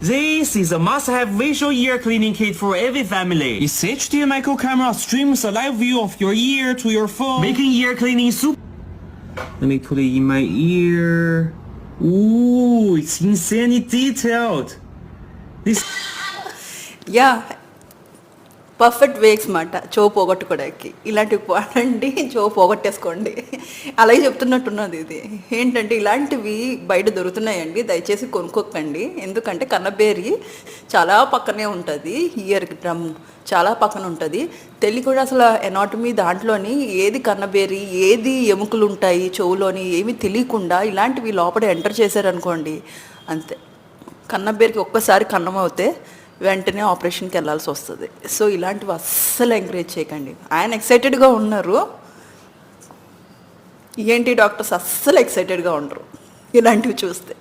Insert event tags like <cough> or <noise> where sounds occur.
This is a must-have visual ear cleaning kit for every family. Its HDMI camera streams a live view of your ear to your phone, making ear cleaning super. Let me put it in my ear. Ooh, it's insanely detailed. This <laughs> yeah perfect wakes మాట చో పోగొట్టుకోవడానికి ఇలాంటివి వాడండి చో పోగొట్టేసుకోండి. అలాగే చెప్తున్నట్టున్నది ఇది. ఏంటంటే ఇలాంటివి బయట దొరుకుతున్నాయండి. దయచేసి కొనుక్కోకండి. ఎందుకంటే కన్నబేరి చాలా పక్కనే ఉంటుంది. ఇయర్ డ్రమ్ చాలా పక్కన ఉంటుంది. తెలి కూడా అసలు ఎనాటమీ దాంట్లోని ఏది కన్నబేరి ఏది ఎముకలు ఉంటాయి చెవులోని ఏమీ తెలియకుండా ఇలాంటివి లోపల ఎంటర్ చేశారనుకోండి అంతే. కన్నబేరికి ఒక్కసారి కన్నం అవుతే వెంటనే ఆపరేషన్కి వెళ్ళాల్సి వస్తుంది. సో ఇలాంటివి అస్సలు ఎంకరేజ్ చేయకండి. ఆయన ఎక్సైటెడ్గా ఉన్నారు. ఏంటి డాక్టర్స్ అస్సలు ఎక్సైటెడ్గా ఉండరు. ఇలాంటివి చూస్తే.